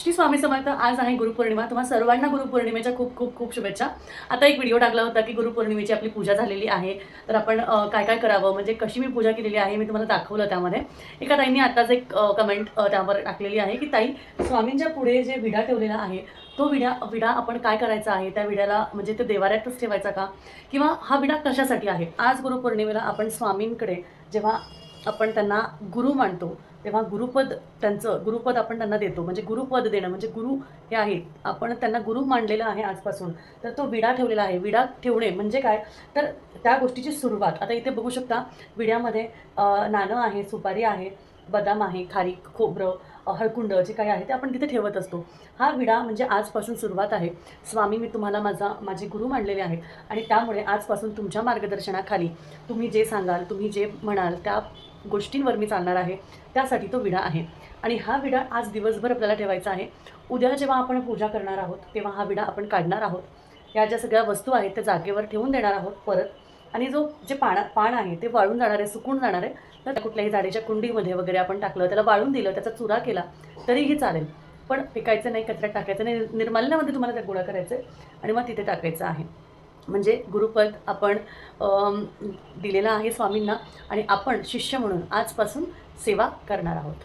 श्री स्वामी समर्थ आज आहे गुरुपौर्णिमा. तुम्हा सर्वांना गुरुपौर्णिमेच्या खूप खूप खूप शुभेच्छा. आता एक व्हिडिओ टाकला होता की गुरुपौर्णिमेची आपली पूजा झालेली आहे. तर आपण काय काय करावं? म्हणजे कशी मी पूजा केलेली आहे मी तुम्हाला दाखवलं त्यामध्ये. एका ताईंनी आताच एक कमेंट त्यावर टाकलेली आहे की ताई स्वामींच्या पुढे जे विडा ठेवलेला आहे तो विडा विडा आपण काय करायचा आहे? त्या विड्याला म्हणजे ते देवाऱ्यातच ठेवायचा का? किंवा हा विडा कशासाठी आहे? आज गुरुपौर्णिमेला आपण स्वामींकडे जेव्हा आपण त्यांना गुरु मानतो. तेव्हा गुरुपद त्यांचं गुरुपद आपण त्यांना देतो. म्हणजे गुरुपद देणं म्हणजे गुरु हे आहेत. आपण त्यांना गुरु मानलेलं आहे आजपासून. तर तो विडा ठेवलेला आहे. विडा ठेवणे म्हणजे काय? तर त्या गोष्टीची सुरुवात. आता इथे बघू शकता विड्यामध्ये नाणं आहे सुपारी आहे. बदाम आहे खारीक खोबरं हळकुंड जे काही आहे ते आपण तिथे ठेवत असतो. हा विडा म्हणजे आजपासून सुरुवात आहे. स्वामी मी तुम्हाला माझा माझे गुरु मानलेले आहेत. आणि त्यामुळे आजपासून तुमच्या मार्गदर्शनाखाली तुम्ही जे सांगाल तुम्ही जे म्हणाल त्या गोष्टींवर मी चालणार आहे. त्यासाठी तो विडा आहे. आणि हा विडा आज दिवसभर आपल्याला ठेवायचा आहे. उद्या जेव्हा आपण पूजा करणार आहोत तेव्हा हा विडा आपण काढणार आहोत. या ज्या सगळ्या वस्तू आहेत त्या जागेवर ठेवून देणार आहोत परत. आणि जो जे पाणा पान आहे ते वाळून जाणार आहे सुकून जाणार आहे तर कुठल्याही झाडाच्या कुंडीमध्ये वगैरे आपण टाकलं त्याला वाळून दिलं त्याचा चुरा केला तरीही चालेल. पण फेकायचं नाही कचऱ्यात टाकायचं नाही निर्माल्यामध्ये तुम्हाला त्या गोळा करायचं आहे आणि मग तिथे टाकायचं आहे. म्हणजे गुरुपद आपण दिलेला आहे स्वामींना आणि आपण शिष्य म्हणून आजपासून सेवा करणार आहोत.